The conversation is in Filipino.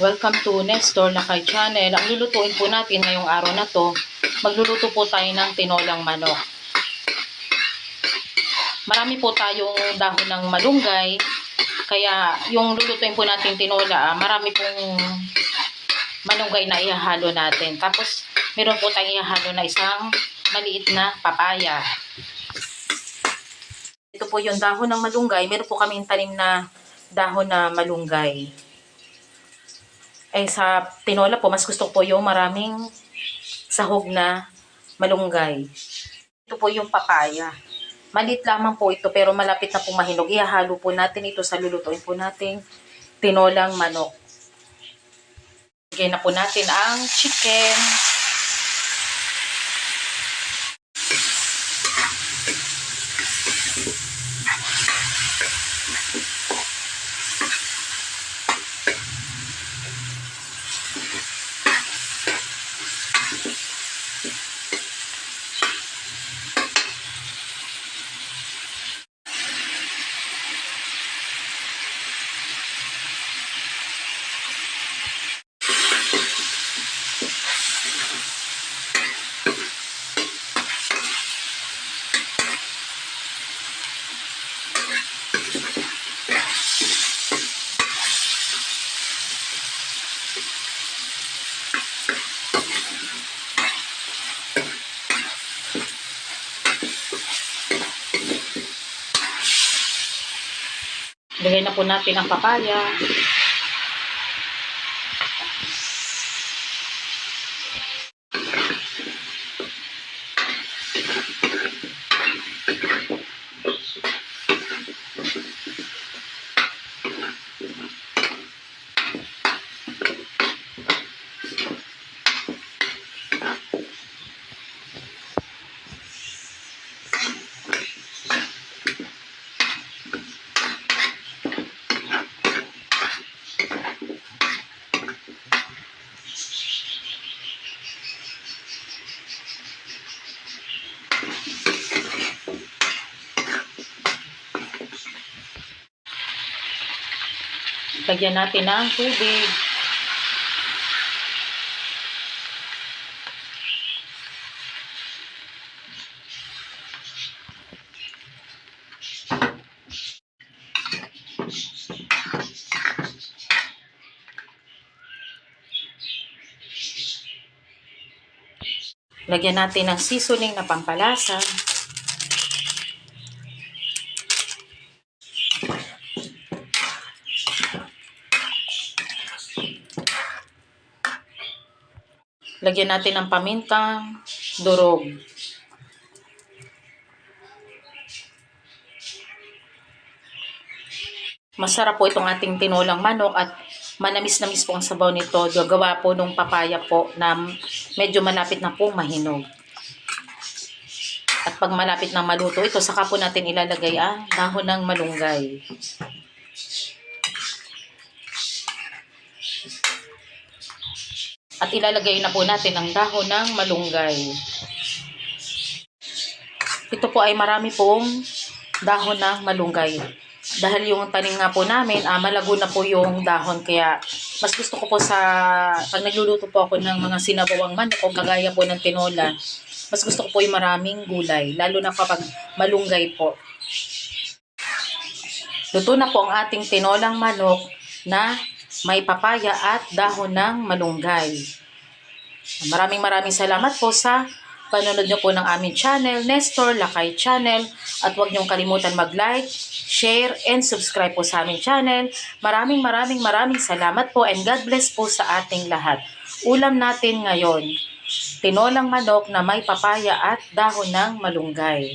Welcome to Nestor Lakay Channel. Ang lulutuin po natin ngayong araw na to, magluluto po tayo ng tinolang manok. Marami po tayong dahon ng malunggay, kaya yung lulutuin po natin tinola, ah, marami pong malunggay na ihahalo natin. Tapos, meron po tayong ihahalo na isang maliit na papaya. Ito po yung dahon ng malunggay. Meron po kaming tanim na dahon na malunggay. Eh sa tinola po, mas gusto ko po yung maraming sahog na malunggay. Ito po yung papaya. Malit lamang po ito pero malapit na pong mahinog. Ihahalo po natin ito sa lulutuin po natin tinolang manok. Lagay na po natin ang chicken. Lagay na po natin ang papaya. Lagyan natin ng tubig. Lagyan natin ng seasoning na pampalasa. Lagyan natin ng pamintang durog. Masarap po itong ating tinolang manok at manamis-namis po ang sabaw nito. Gagawa po nung papaya po na medyo malapit na po mahinog. At pag malapit na maluto ito, saka po natin ilalagay ang dahon ng malunggay. At ilalagay na po natin ang dahon ng malunggay. Ito po ay marami pong dahon ng malunggay. Dahil yung tanim nga po namin, ah, malago na po yung dahon. Kaya mas gusto ko po sa, pag nagluluto po ako ng mga sinabawang manok o kagaya po ng tinola, mas gusto ko po yung maraming gulay. Lalo na kapag malunggay po. Luto na po ang ating tinolang manok na may papaya at dahon ng malunggay. Maraming maraming salamat po sa panonood nyo po ng aming channel, Nestor Lakay Channel. At huwag niyong kalimutan mag-like, share, and subscribe po sa aming channel. Maraming maraming maraming salamat po and God bless po sa ating lahat. Ulam natin ngayon, tinolang manok na may papaya at dahon ng malunggay.